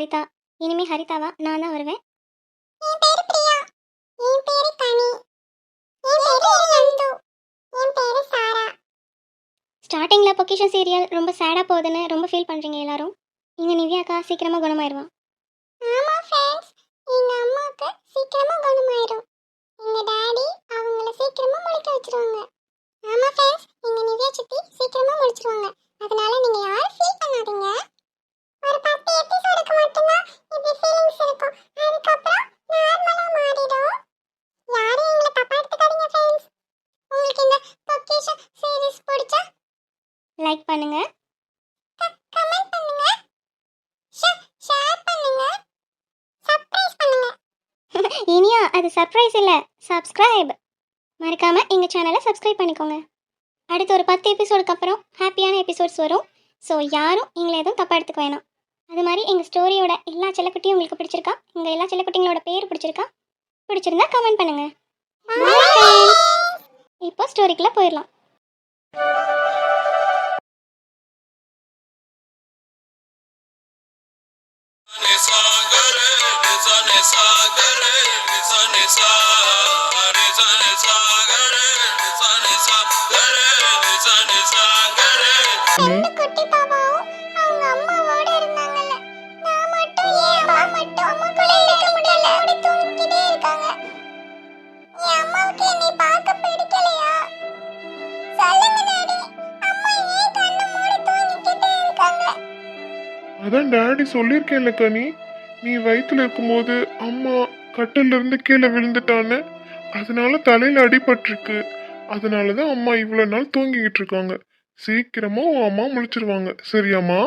ஹரிதா. இனிமே ஹரிதாவா? நான் தான் வருவேன். என் பேரு பிரியா. என் பேரு கனி. என் பேரு நந்து என் பேரு சாரா. ஸ்டார்டிங்கில் பொக்கிஷன் சீரியல் ரொம்ப சேடாக போகுதுன்னு ரொம்ப ஃபீல் பண்ணுறீங்க எல்லாரும். இங்கே நிவ்யாக்கா சீக்கிரமாக குணமாயிருவான் ஆமா ஃப்ரெண்ட்ஸ் எங்க அம்மாக்கு சீக்கிரமா குணமாயிரும். எங்க டாடி அவங்கள சீக்கிரமா முழிக்க வச்சிருவாங்க. ஆமா ஃப்ரெண்ட்ஸ் எங்க நிவ்யா சித்தி சீக்கிரமா முழிச்சிருவாங்க. அதனால நீங்க யாரும் ஃபீல் பண்ணாதீங்க. சேனலை சப்ஸ்கிரைப் பண்ணிக்கோங்க. அடுத்து ஒரு பத்து எபிசோடுக்கு அப்புறம் ஹாப்பியான எபிசோட்ஸ் வரும். ஸோ யாரும் எங்களை எதுவும் தப்பாக எடுத்துக்க வேணாம். அது மாதிரி எங்கள் ஸ்டோரியோட எல்லா செல்லக்குட்டியும் உங்களுக்கு பிடிச்சிருக்கா? எங்கள் எல்லா செல்லக்குட்டிங்களோட பேர் பிடிச்சிருக்கா? பிடிச்சிருந்தா கமெண்ட் பண்ணுங்கள் இப்போ ஸ்டோரிக்குள்ளே போயிடலாம். Ni sagare, குட்டி பாப்பாவும் அவங்க அம்மாவோட இருந்தாங்கல்ல. நான் மட்டும் ஏன் அம்மா மட்டும் அம்மா கூட இருக்க முடியல? அப்படி தூங்கிட்டே இருக்காங்க. என் அம்மாவுக்கு என்னை பார்க்க பிடிக்கலையா? சொல்லுங்க டாடி. அம்மா ஏன் கண்ணு மூடி தூங்கிக்கிட்டே இருக்காங்க? அதான் டாடி சொல்லியிருக்கேன்ல கனி. நீ வயிற்றுல இருக்கும்போது அம்மா கட்டில இருந்து கீழே விழுந்துட்டான்னு. அதனால தலையில அடிபட்டிருக்கு. அதனால தான் அம்மா இவ்வளோ நாள் தூங்கிக்கிட்டு இருக்காங்க. சீக்கிரமா உன் அம்மா முழிச்சிருவாங்க. சரியாம்மா?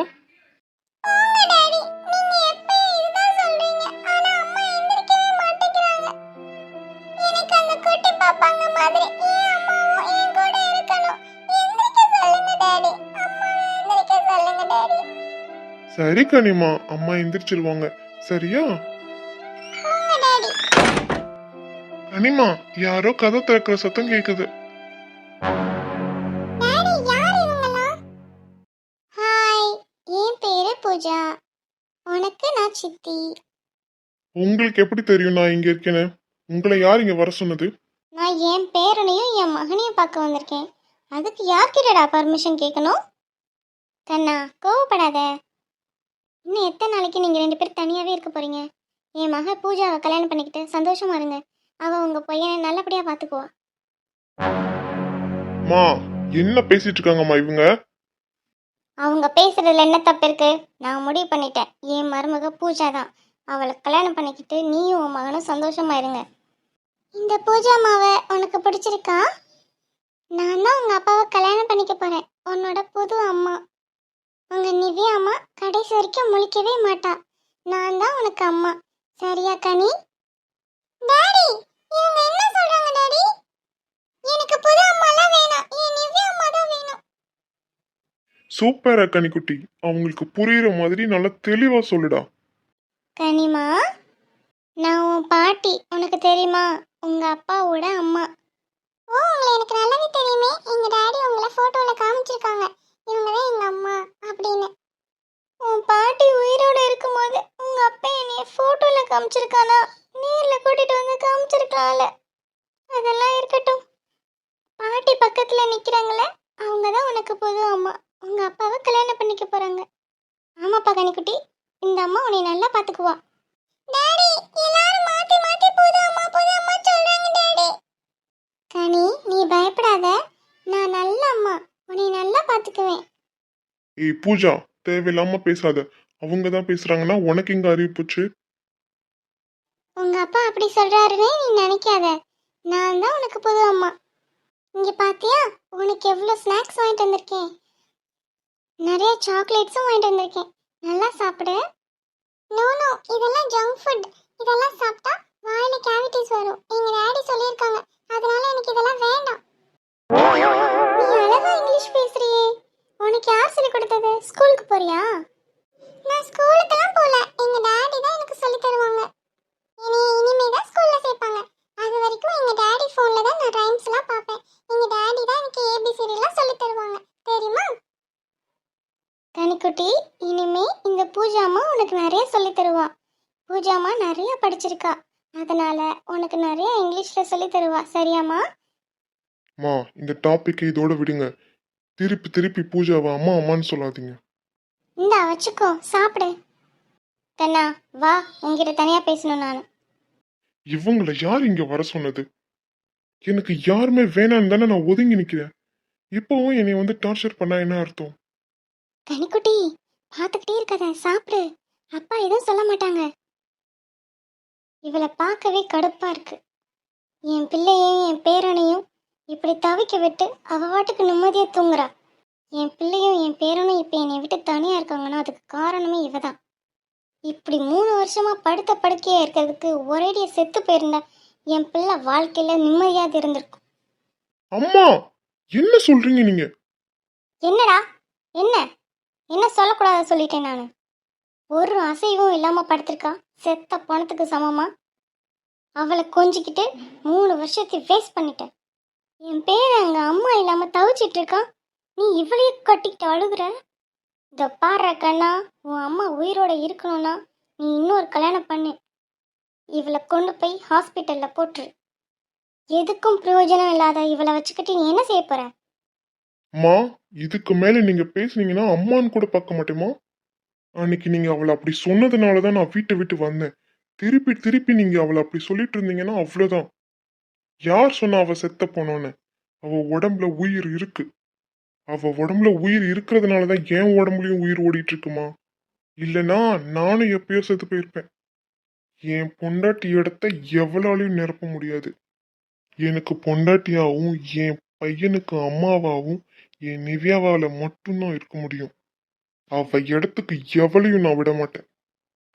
சரி கனிமா. அம்மா எந்திரிச்சிருவாங்க. சரியா? கனிமா யாரோ கதை திறக்கிற சத்தம் கேக்குது. பூஜா. உனக்கு நான் சித்தி. உங்களுக்கு எப்படி தெரியும் நான் இங்க இருக்கேன்னு? உங்களை யார் இங்க வர சொன்னது? நான் என் பேரனையும் என் மகனையும் பார்க்க வந்திருக்கேன். அதுக்கு யார்கிட்டடா பர்மிஷன் கேட்கணும்? கண்ணா கோவப்படாத. இன்னும் எத்தனை நாளைக்கு நீங்கள் ரெண்டு பேரும் தனியாகவே இருக்க போறீங்க? என் மக பூஜாவை கல்யாணம் பண்ணிக்கிட்டு சந்தோஷமா இருங்க. அவள் உங்கள் பையனை நல்லபடியாக பார்த்துக்குவா. மா என்ன பேசிட்டு இருக்காங்கம்மா இவங்க? அவங்க பேசுறதுல என்ன தப்பு இருக்கு? நான் முடிவு பண்ணிட்டேன். என் மருமக பூஜா தான். அவளை கல்யாணம் பண்ணிக்கிட்டு நீயும் உன் மகனும் சந்தோஷமா இருங்க. இந்த பூஜா மாவை உனக்கு பிடிச்சிருக்கா? நான் தான் உங்க அப்பாவை கல்யாணம் பண்ணிக்க போறேன். உன்னோட புது அம்மா. உங்க நிவ்யா அம்மா கடைசி வரைக்கும் முழிக்கவே மாட்டா. நான் தான் உனக்கு அம்மா. சரியா கனி? டாடி இவங்க என்ன சொல்றாங்க டாடி? எனக்கு புது அம்மாலாம் வேணாம் என் நிவ்யா அம்மா தான் வேணும் சூப்பரா கனிக்குட்டி. அவங்களுக்கு புரியுற மாதிரி நல்லா தெளிவா சொல்லுடா. கனிமா நான் உன் பாட்டி. உனக்கு தெரியுமா? உங்க அப்பாவோட அம்மா. ஓ உங்களை எனக்கு நல்லாவே தெரியுமே. எங்க டாடி உங்களை போட்டோல காமிச்சிருக்காங்க. இவங்க தான் எங்க அம்மா அப்படின்னு. உன் பாட்டி உயிரோட இருக்கும்போது உங்க அப்பா என்னைய போட்டோல காமிச்சிருக்கானா? நேர்ல கூட்டிட்டு வந்து காமிச்சிருக்கலாம்ல அதெல்லாம் இருக்கட்டும். பாட்டி பக்கத்துல நிக்கிறாங்களே அவங்க தான் உனக்கு புது அம்மா. உங்க அப்பாவை கல்யாணம் பண்ணிக்க போறாங்க. ஆமாப்பா கனிக்குட்டி இந்த அம்மா உன்னை நல்லா பாத்துக்குவா. டாடி எல்லாரும் மாத்தி மாத்தி புது அம்மா புது அம்மா சொல்றாங்க டாடி. கனி நீ பயப்படாத. நான் நல்ல அம்மா உன்னை நல்லா பாத்துக்குவேன். ஏய் பூஜா தேவையில்லாம பேசாத. அவங்க தான் பேசுறாங்கன்னா உனக்கு எங்க அறிவு போச்சு? உங்க அப்பா அப்படி சொல்றாருன்னே நீ நினைக்காத. நான் தான் உனக்கு புது அம்மா. இங்க பாத்தியா உனக்கு எவ்வளோ ஸ்நாக்ஸ் வாங்கிட்டு வந்திருக்கேன். நிறைய சாக்லேட்ஸும் வாங்கிட்டு வந்திருக்கேன். நல்லா சாப்பிடு. நோ நோ இதெல்லாம் ஜங்க் ஃபுட் இதெல்லாம் சாப்பிட்டா வாயில கேவிட்டிஸ் வரும். எங்க டாடி சொல்லியிருக்காங்க. அதனால எனக்கு இதெல்லாம் வேண்டாம். நீ அழகா இங்கிலீஷ் பேசுறியே. உனக்கு யார் சொல்லி கொடுத்தது? ஸ்கூலுக்கு போறியா? நான் ஸ்கூலுக்கெல்லாம் போல எங்க டாடி தான் எனக்கு சொல்லி தருவாங்க. என்னைய இனிமே தான் ஸ்கூல்ல சேர்ப்பாங்க. அது வரைக்கும் எங்க டாடி ஃபோன்ல தான் நான் ரைம்ஸ் எல்லாம் பார்ப்பேன் எங்க டாடி தான் எனக்கு ஏபிசிடி எல்லாம் சொல்லி தருவாங்க தெரியுமா கனிக்குட்டி இனிமே இந்த பூஜா அம்மா உனக்கு நிறைய சொல்லி தருவா பூஜாமா நிறைய படிச்சிருக்கா. அதனால உனக்கு நிறைய இங்கிலீஷ்ல சொல்லி தருவா. சரியாம்மா? மா இந்த டாபிக்கை இதோட விடுங்க. திருப்பி திருப்பி பூஜாவை அம்மா அம்மான்னு சொல்லாதீங்க. இந்தா வச்சுக்கோ. சாப்பிடு. கண்ணா வா. உங்ககிட்ட தனியா பேசணும் நான். இவங்களை யார் இங்க வர சொன்னது? எனக்கு யாருமே வேணான்னு தானே நான் ஒதுங்கி நிக்கிறேன். இப்போவும் என்னை வந்து டார்ச்சர் பண்ணா என்ன அர்த்தம்? கனிக்குட்டி பார்த்துக்கிட்டே இருக்காத. சாப்பிடு. அப்பா எதுவும் சொல்ல மாட்டாங்க. இவளை பார்க்கவே கடுப்பா இருக்கு. என் பிள்ளையும் என் பேரனையும் இப்படி தவிக்க விட்டு அவ வாட்டுக்கு நிம்மதியா தூங்குறா. என் பிள்ளையும் என் பேரனும் இப்போ என்னை விட்டு தனியா இருக்காங்கன்னா அதுக்கு காரணமே இவ தான் இப்படி மூணு வருஷமா படுத்த படுக்கையா இருக்கிறதுக்கு ஒரேடியா செத்து போயிருந்தா என் பிள்ளை வாழ்க்கையில நிம்மதியாக இருந்திருக்கும். அம்மா என்ன சொல்றீங்க நீங்க? என்னடா? என்ன? என்ன சொல்லக்கூடாத சொல்லிட்டேன் நான். ஒரு அசைவும் இல்லாம படுத்திருக்கா. செத்த பணத்துக்கு சமமா? அவளை கொஞ்சிக்கிட்டு மூணு வருஷத்தை வேஸ்ட் பண்ணிட்டேன். என் பேர் அங்க அம்மா இல்லாம தவிச்சிட்டு இருக்கான் நீ இவளையே கட்டிக்கிட்டு அழுகுற? இந்த பாடுற கண்ணா உன் அம்மா உயிரோட இருக்கணும்னா நீ இன்னொரு கல்யாணம் பண்ணு. இவளை கொண்டு போய் ஹாஸ்பிட்டல்ல போட்டுரு. எதுக்கும் பிரயோஜனம் இல்லாத இவளை வச்சுக்கிட்டு நீ என்ன செய்ய போற? அம்மா இதுக்கு மேல நீங்க பேசுனீங்கன்னா அம்மான்னு கூட பார்க்க மாட்டேமா அன்னைக்கு நீங்க அவளை அப்படி சொன்னதுனால தான் நான் வீட்டை விட்டு வந்தேன். திருப்பி திருப்பி நீங்க அவளை அப்படி சொல்லிட்டு இருந்தீங்கன்னா அவ்வளோதான் யார் சொன்னா அவ செத்த போனோன்னு? அவ உடம்புல உயிர் இருக்கு. அவ உடம்புல உயிர் இருக்கிறதுனால தான் என் உடம்புலயும் உயிர் ஓடிட்டு இருக்குமா இல்லனா நானும் எப்பயோ செத்து போயிருப்பேன். என் பொண்டாட்டி இடத்த எவ்வளாலையும் நிரப்ப முடியாது. எனக்கு பொண்டாட்டியாகவும் என் பையனுக்கு அம்மாவாகவும் என் நிவ்யாவால மட்டும்தான் இருக்க முடியும். அவ இடத்துக்கு எவளையும் நான் விட மாட்டேன்.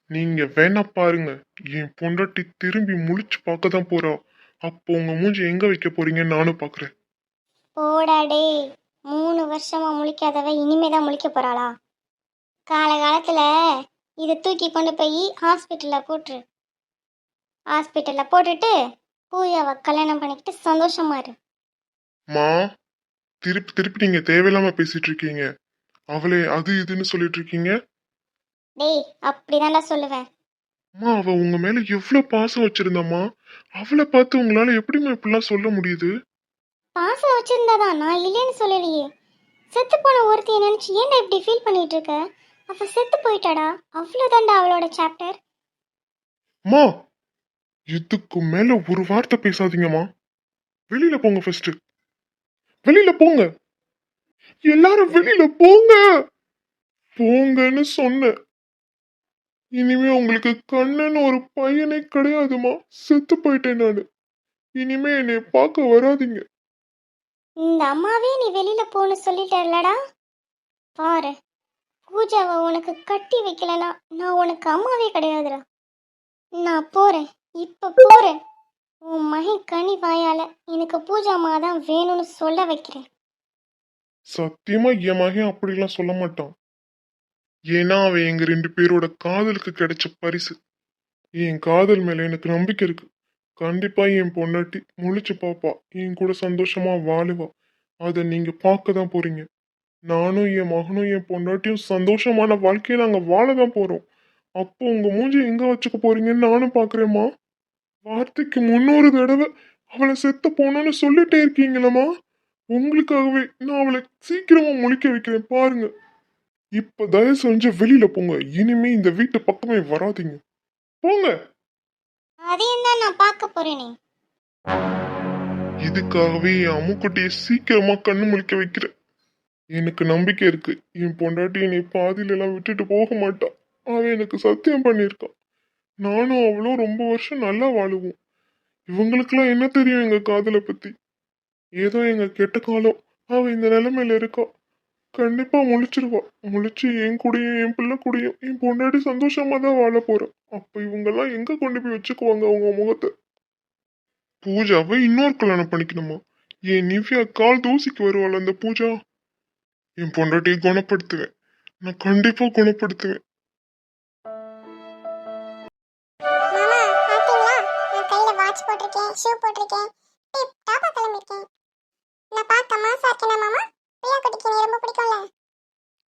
நீங்க வேணா பாருங்க என் பொண்டாட்டி திரும்பி முழிச்சு பார்க்க தான் போறா. அப்போ உங்க மூஞ்சி எங்க வைக்க போறீங்கன்னு நானும் பாக்குறேன். போடா டேய் மூணு வருஷமா முழிக்காதவ இனிமே தான் முழிக்க போறாளா காலகாலத்துல இதை தூக்கி கொண்டு போய் ஹாஸ்பிட்டல்ல போட்டுரு. ஹாஸ்பிட்டல்ல போட்டுட்டு பூஜாவை கல்யாணம் பண்ணிக்கிட்டு சந்தோஷமா இரு. மா திருப்பி திருப்பி நீங்க தேவையில்லாம பேசிட்டு இருக்கீங்க. அவளே அது இதுன்னு சொல்லிட்டு இருக்கீங்க டேய் அப்படிதான்டா சொல்லுவேன். அம்மா அவ உங்க மேல எவ்வளவு பாசம் வச்சிருந்தம்மா? அவளை பார்த்து உங்களால எப்படிம்மா இப்படிலாம் சொல்ல முடியுது? பாசம் வச்சிருந்தாதான் நான் இல்லைன்னு சொல்லலையே. செத்து போன ஒருத்தைய நினைச்சு ஏன்டா இப்படி ஃபீல் பண்ணிட்டு இருக்க அவ செத்து போயிட்டாடா அவ்வளோதான்டா அவளோட சாப்டர் அம்மா இதுக்கு மேல ஒரு வார்த்தை பேசாதீங்கம்மா. வெளியில போங்க ஃபர்ஸ்ட் வெளியில போங்க. எல்லாரும் வெளியில போங்க. போங்கன்னு சொன்னேன். இனிமே உங்களுக்கு கண்ணன்னு ஒரு பையனே கிடையாதுமா. செத்து போயிட்டேன் நானு. இனிமே என்னை பார்க்க வராதிங்க. இந்த அம்மாவே நீ வெளியில போன்னு சொல்லிட்டலடா பாரு பூஜாவை உனக்கு கட்டி வைக்கலனா நான் உனக்கு அம்மாவே கிடையாதுடா. நான் போறேன் இப்ப போறேன். உன் மகன் கனி வாயால எனக்கு பூஜா அம்மா தான் வேணும்னு சொல்ல வைக்கிறேன். சத்தியமா என் மகன் அப்படிலாம் சொல்ல மாட்டான். ஏன்னா அவன் எங்க ரெண்டு பேரோட காதலுக்கு கிடைச்ச பரிசு. என் காதல் மேல எனக்கு நம்பிக்கை இருக்கு. கண்டிப்பா என் பொண்டாட்டி முழிச்சு பாப்பா. என் கூட சந்தோஷமா வாழுவா. அதை நீங்க பார்க்க தான் போறீங்க. நானும் என் மகனும் என் பொண்டாட்டியும் சந்தோஷமான வாழ்க்கையை நாங்க வாழ தான் போறோம். அப்போ உங்க மூஞ்சி எங்க வச்சுக்க போறீங்கன்னு நானும் பாக்குறேம்மா. வார்த்தைக்கு முன்னூறு தடவை அவளை செத்து போனோன்னு சொல்லிட்டே இருக்கீங்களம்மா. உங்களுக்காகவே நான் அவளை சீக்கிரமா முழிக்க வைக்கிறேன் பாருங்க. இப்ப தயவு செஞ்சு வெளியில போங்க. இனிமே இந்த வீட்டு பக்கமே வராதீங்க. போங்க. அதையும் தான் நான் பார்க்க போறேனே? இதுக்காகவே என் அம்முக்குட்டியை சீக்கிரமா கண்ணு முழிக்க வைக்கிறேன். எனக்கு நம்பிக்கை இருக்கு. என் பொண்டாட்டி என்னை பாதியில எல்லாம் விட்டுட்டு போக மாட்டா. அவன் எனக்கு சத்தியம் பண்ணியிருக்கான் நானும் அவளும் ரொம்ப வருஷம் நல்லா வாழுவோம். இவங்களுக்கெல்லாம் என்ன தெரியும் எங்க காதலை பத்தி? ஏதோ எங்க கெட்ட காலம். அவ இந்த நிலைமையில இருக்கா. கண்டிப்பா முழிச்சிருவா. முழிச்சு என் கூடயும் என் பிள்ளை கூடயும் என் பொண்டாட்டி சந்தோஷமா தான் வாழ போறோம் அப்ப இவங்கெல்லாம் எங்க கொண்டு போய் வச்சுக்குவாங்க அவங்க முகத்தை? பூஜாவை இன்னொரு கல்யாணம் பண்ணிக்கணுமா? என் நிவ்யா கால் தூசிக்கு வருவாள் அந்த பூஜா. என் பொண்டாட்டியை குணப்படுத்துவேன். நான் கண்டிப்பா குணப்படுத்துவேன். போட்டிருக்கேன் ஷூ போட்டிருக்கேன். டாப்பா கிளம்பிருக்கேன் நான் பார்க்க மாசா இருக்கேனா மாமா? பிரியா குட்டிக்கு நீ ரொம்ப பிடிக்கும்ல.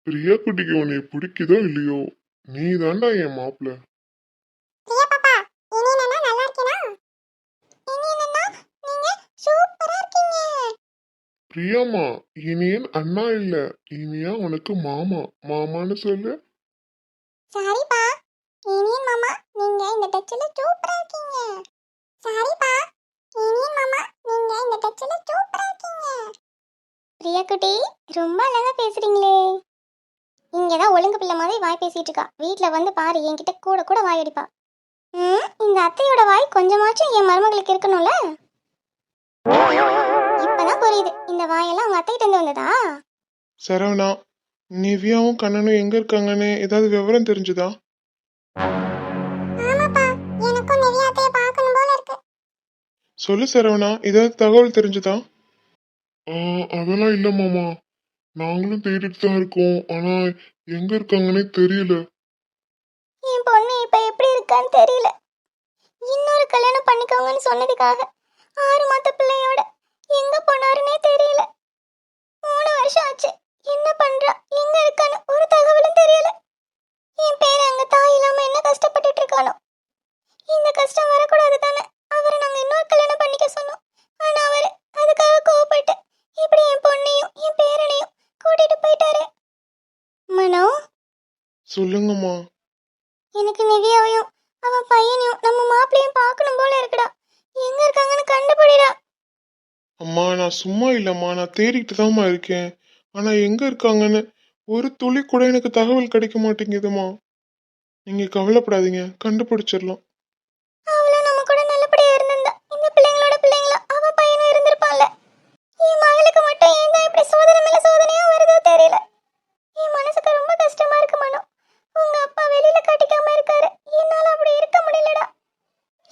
பிரியா குட்டிக்கு உன்னை பிடிக்குதோ இல்லையோ நீ தாண்டா என் மாப்பிள்ள. பிரியா பாப்பா இனி என்னன்னா நல்லா இருக்கேனா? இனி என்னன்னா நீங்க சூப்பரா இருக்கீங்க. பிரியாமா இனியன் அண்ணா இல்ல இனியா உனக்கு மாமா. மாமான்னு சொல்லு. சாரிப்பா இனியன் மாமா நீங்க இந்த டச்சில் சூப்பரா இருக்கீங்க. சாரிப்பா இனியன் மாமா நீங்க இந்த டச்சில் சூப்பரா இருக்கீங்க. பிரியா குட்டி ரொம்ப அழகா பேசுறீங்களே. இங்கதான் ஒழுங்கு பிள்ளை மாதிரி வாய் பேசிட்டு இருக்கா. வீட்ல வந்து பாரு என்கிட்ட கூட கூட வாய் அடிப்பா. ம் இந்த அத்தையோட வாய் கொஞ்சமாச்சும் என் மருமகளுக்கு இருக்கணும்ல? இப்பதான் புரியுது. இந்த வாயெல்லாம் உங்க அத்தைகிட்ட இருந்து வந்ததா? சரவணா நிவ்யாவும் கண்ணனும் எங்க இருக்காங்கன்னு ஏதாவது விவரம் தெரிஞ்சுதா? சொல்லு சரவணா ஏதாவது தகவல் தெரிஞ்சுதா? அதெல்லாம் இல்ல மாமா. நாங்களும் தேடிட்டு தான் இருக்கோம். ஆனா எங்க இருக்காங்கன்னே தெரியல. என் பொண்ணு இப்ப எப்படி இருக்கான்னு தெரியல. இன்னொரு கல்யாணம் பண்ணிக்கோங்கன்னு சொன்னதுக்காக ஆறு மாத்த பிள்ளையோட எங்க போனாருன்னே தெரியல. மூணு வருஷம் ஆச்சு. என்ன பண்றா? எங்க இருக்கான்னு ஒரு தகவலும் தெரியல. என் பேர் அங்க தாய் இல்லாம என்ன கஷ்டப்பட்டுட்டு இருக்கானோ? இந்த கஷ்டம் வரக்கூடாது தானே அவரை நாங்க இன்னொரு கல்யாணம் பண்ணிக்க சொன்னோம். ஆனா அவரு அதுக்காக கோவப்பட்டு இப்படி என் பொண்ணையும் என் பேரனையும் கூட்டிட்டு போயிட்டாரு. மனோ? சொல்லுங்கம்மா. எனக்கு நிவியாவையும் அவன் பையனையும் நம்ம மாப்பிளையும் பார்க்கணும் போல இருக்குடா. எங்க இருக்காங்கன்னு கண்டுபிடிடா. அம்மா நான் சும்மா இல்லம்மா நான் தேடிட்டு தாம்மா இருக்கேன். ஆனா எங்க இருக்காங்கன்னு ஒரு துளி கூட எனக்கு தகவல் கிடைக்க மாட்டேங்குதுமா நீங்க கவலைப்படாதீங்க கண்டுபிடிச்சிடலாம் அவளும் நம்ம கூட நல்லபடியா இருந்திருந்தா இந்த பிள்ளைங்களோட பிள்ளைங்களா அவ பையனும் இருந்திருப்பான்ல என் மகளுக்கு மட்டும் ஏன் தான் இப்படி சோதனை மேல சோதனையா வருதோ தெரியல என் மனசுக்கு ரொம்ப கஷ்டமா இருக்கு மனோ உங்க அப்பா வெளியில கட்டிக்காம இருக்காரு என்னால அப்படி இருக்க முடியலடா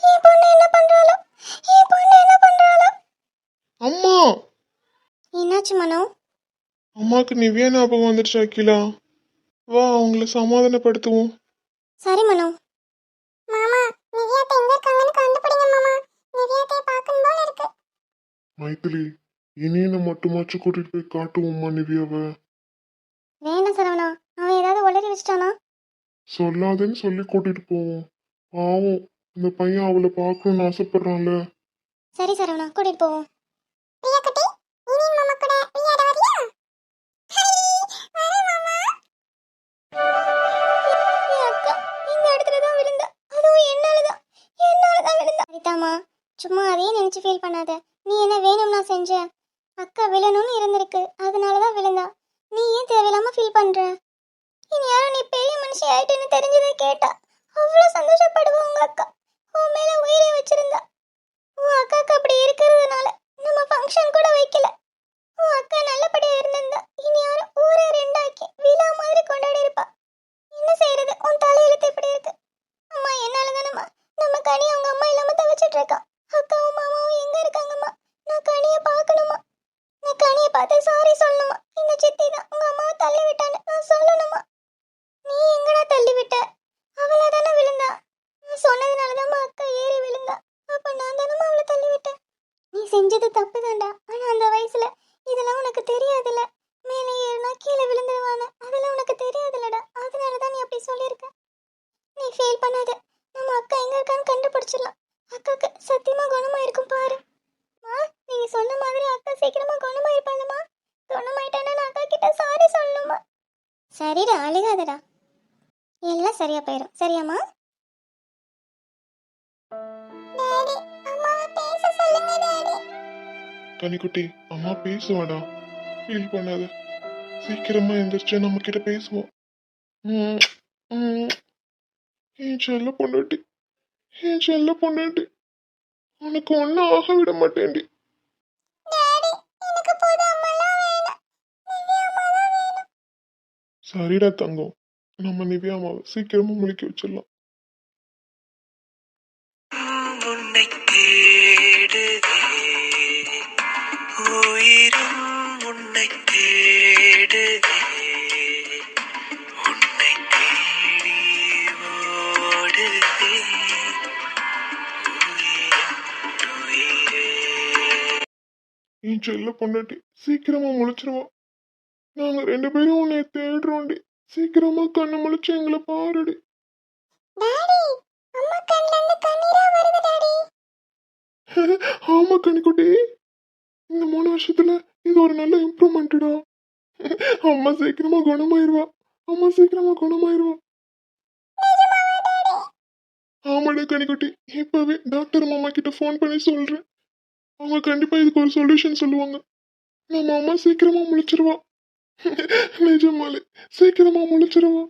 என் பொண்ணு என்ன பண்றாளோ என் பொண்ணு என்ன பண்றாளோ அம்மா என்னாச்சு மனோ? அம்மாக்கு நிவ்யா ஞாபகம் வந்துடுச்சு அகிலா. வா அவங்கள சமாதானப்படுத்துவோம். சரி மனோ. மாமா நிவ்யாத்தை எங்க இருக்காங்கன்னு கண்டுபிடிங்க மாமா. நிவ்யாத்தைய பார்க்கணும் போல இருக்கு. மைத்திலி இனியனை மட்டுமாச்சும் கூட்டிட்டு போய் காட்டுவோம்மா நிவ்யாவை. வேண்டாம் சரவணா அவன் ஏதாவது உளறி வச்சிட்டானா? சொல்லாதேன்னு சொல்லி கூட்டிட்டு போவோம். பாவம் இந்த பையன் அவளை பார்க்கணும்னு ஆசைப்படுறான்ல. சரி சரவணா கூட்டிட்டு போவோம். சும்மா அதையே நினைச்சு ஃபீல் பண்ணாத. நீ என்ன வேணும்னா செஞ்ச. அக்கா விழணும்னு இருந்திருக்கு. அதனாலதான் விழுந்தா. நீ ஏன் தேவையில்லாம ஃபீல் பண்ற? இனி யாரும் நீ பெரிய மனுஷி ஆயிட்டுன்னு தெரிஞ்சதை கேட்டா. அவ்வளவு சந்தோஷப்படுவா உங்க அக்கா. உன் மேல உயிரை வச்சிருந்தா. உன் அக்காக்கு செஞ்சது தப்பு தாண்டா ஆனா அந்த வயசுல இதெல்லாம் உனக்கு தெரியாதுல்ல. மேலே ஏறினா கீழே விழுந்துருவானு அதெல்லாம் உனக்கு தெரியாதுல்லடா. அதனால தான் நீ அப்படி சொல்லியிருக்க. நீ ஃபீல் பண்ணாத. நம்ம அக்கா எங்க இருக்கான்னு கண்டுபிடிச்சிடலாம். அக்காக்கு சத்தியமா குணமா இருக்கும் பாரு. மா நீங்க சொன்ன மாதிரி அக்கா சீக்கிரமா குணமாயிருப்பாங்கம்மா. குணமாயிட்டானா நான் அக்கா கிட்ட சாரி சொல்லணுமா? சரிடா அழுகாதடா. எல்லாம் சரியா போயிடும் சரியாம்மா? கனிக்குட்டி அம்மா பேசுவாடா. ஃபீல் பண்ணாத. சீக்கிரமா எந்திரிச்சு நம்ம கிட்ட பேசுவோம். என் செல்ல பொண்டாட்டி. என் செல்ல பொண்டாட்டி. உனக்கு ஒன்றும் ஆக விட மாட்டேன்டி. சரிடா தங்கம். நம்ம நிவ்யா அம்மாவை சீக்கிரமா முழிக்க வச்சிடலாம். செல்ல பொண்டாட்டி. சீக்கிரமா முழிச்சிருவோம் நாங்க ரெண்டு பேரும் உன்னை தேடுறோண்டி. சீக்கிரமா கண்ணு முழிச்சு எங்களை பாருடி. ஆமா கனிக்குட்டி. இந்த மூணு வருஷத்துல இது ஒரு நல்ல இம்ப்ரூவ்மெண்ட்டடா. அம்மா சீக்கிரமா குணமாயிருவா. அம்மா சீக்கிரமா குணமாயிருவா. ஆமாடா கனிக்குட்டி. இப்பவே டாக்டர் மாமா கிட்ட ஃபோன் பண்ணி சொல்றேன். அவங்க கண்டிப்பா இதுக்கு ஒரு சொல்யூஷன் சொல்லுவாங்க. நம்ம அம்மா சீக்கிரமா முழிச்சிருவா. நிஜமாலே சீக்கிரமா முழிச்சிருவா.